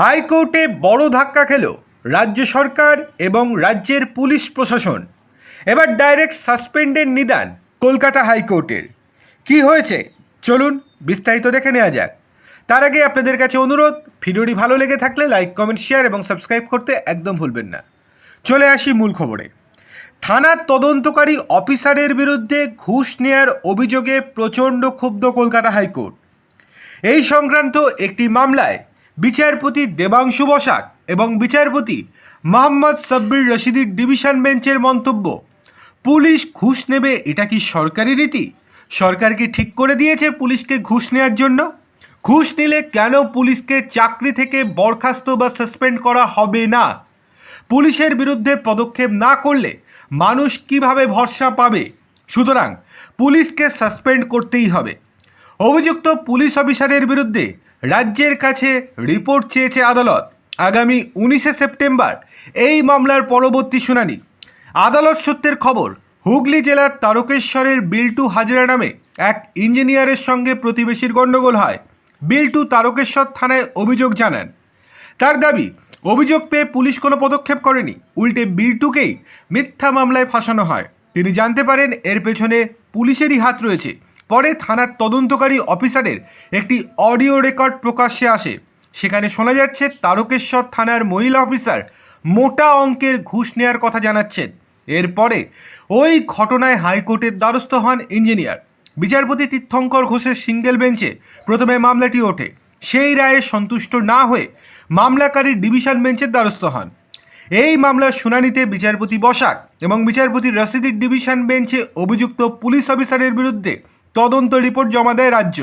হাইকোর্টে বড় ধাক্কা খেল রাজ্য সরকার এবং রাজ্যের পুলিশ প্রশাসন। এবার ডাইরেক্ট সাসপেন্ডের নিদান কলকাতা হাইকোর্টের। কি হয়েছে? চলুন বিস্তারিত দেখে নেওয়া যাক। তার আগে আপনাদের কাছে অনুরোধ, ভিডিওটি ভালো লেগে থাকলে লাইক, কমেন্ট, শেয়ার এবং সাবস্ক্রাইব করতে একদম ভুলবেন না। চলে আসি মূল খবরে। থানার তদন্তকারী অফিসারের বিরুদ্ধে ঘুষ নেয়ার অভিযোগে প্রচণ্ড ক্ষুব্ধ কলকাতা হাইকোর্ট। এই সংক্রান্ত একটি মামলায় বিচারপতি দেবাংশু বসাক এবং বিচারপতি মোহাম্মদ সাব্বির রশিদির ডিভিশন বেঞ্চের মন্তব্য। পুলিশ ঘুষ নেবে, এটা কি সরকারি রীতি? সরকার কি ঠিক করে দিয়েছে পুলিশকে ঘুষ নেওয়ার জন্য? ঘুষ নিলে কেন পুলিশকে চাকরি থেকে বরখাস্ত বা সাসপেন্ড করা হবে না? পুলিশের বিরুদ্ধে পদক্ষেপ না করলে মানুষ কীভাবে ভরসা পাবে? সুতরাং পুলিশকে সাসপেন্ড করতেই হবে। অভিযুক্ত পুলিশ অফিসারের বিরুদ্ধে রাজ্যের কাছে রিপোর্ট চেয়েছে আদালত। আগামী উনিশে সেপ্টেম্বর এই মামলার পরবর্তী শুনানি। আদালত সূত্রের খবর, হুগলি জেলার তারকেশ্বরের বিল্টু হাজরা নামে এক ইঞ্জিনিয়ারের সঙ্গে প্রতিবেশীর গণ্ডগোল হয়। বিল্টু তারকেশ্বর থানায় অভিযোগ জানান। তার দাবি, অভিযোগ পেয়ে পুলিশ কোনো পদক্ষেপ করেনি। উল্টে বিল্টুকেই মিথ্যা মামলায় ফাঁসানো হয়। তিনি জানতে পারেন, এর পেছনে পুলিশেরই হাত রয়েছে। পরে থানার তদন্তকারী অফিসারের একটি অডিও রেকর্ড প্রকাশ্যে আসে। সেখানে শোনা যাচ্ছে তারকেশ্বর থানার মহিলা অফিসার মোটা অঙ্কের ঘুষ নেওয়ার কথা জানাচ্ছেন। এরপরে ওই ঘটনায় হাইকোর্টের দ্বারস্থ হন ইঞ্জিনিয়ার। বিচারপতি তীর্থঙ্কর ঘোষের সিঙ্গেল বেঞ্চে প্রথমে মামলাটি ওঠে। সেই রায়ে সন্তুষ্ট না হয়ে মামলাকারী ডিভিশন বেঞ্চের দ্বারস্থ হন। এই মামলার শুনানিতে বিচারপতি বসাক এবং বিচারপতি রশিদির ডিভিশন বেঞ্চে অভিযুক্ত পুলিশ অফিসারের বিরুদ্ধে তদন্ত রিপোর্ট জমা দেয় রাজ্য।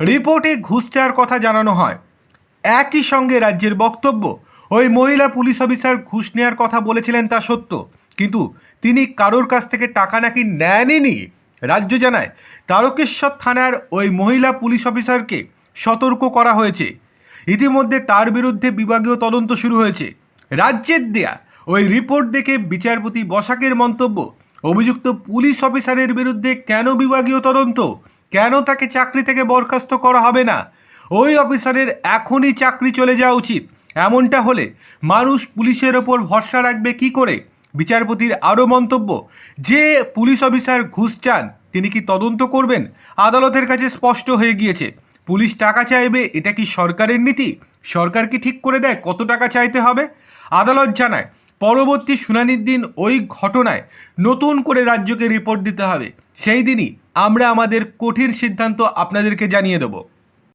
রিপোর্টে ঘুষ চাওয়ার কথা জানানো হয়। একই সঙ্গে রাজ্যের বক্তব্য, ওই মহিলা পুলিশ অফিসার ঘুষ নেওয়ার কথা বলেছিলেন তা সত্য। কিন্তু তিনি কারোর কাছ থেকে টাকা নাকি নেননি? রাজ্য জানায়, তারকেশ্বর থানার ওই মহিলা পুলিশ অফিসারকে সতর্ক করা হয়েছে। ইতিমধ্যে তার বিরুদ্ধে বিভাগীয় তদন্ত শুরু হয়েছে। রাজ্যের দেয়া ওই রিপোর্ট দেখে বিচারপতি বসাকের মন্তব্য অভিযুক্ত পুলিশ অফিসারের বিরুদ্ধে কেন বিভাগীয় তদন্ত? কেন তাকে চাকরি থেকে বরখাস্ত করা হবে না? ওই অফিসারের এখনই চাকরি চলে যাওয়া উচিত। এমনটা হলে মানুষ পুলিশের ওপর ভরসা রাখবে কি করে? বিচারপতির আরও মন্তব্য, যে পুলিশ অফিসার ঘুষ চান, তিনি কি তদন্ত করবেন? আদালতের কাছে স্পষ্ট হয়ে গিয়েছে, পুলিশ টাকা চাইবে, এটা কি সরকারের নীতি? সরকার কি ঠিক করে দেয় কত টাকা চাইতে হবে? আদালত জানায় পরবর্তী শুনানির দিন ওই ঘটনায় নতুন করে রাজ্যকে রিপোর্ট দিতে হবে। সেই দিনই আমরা আমাদের কঠিন সিদ্ধান্ত আপনাদেরকে জানিয়ে দেবো।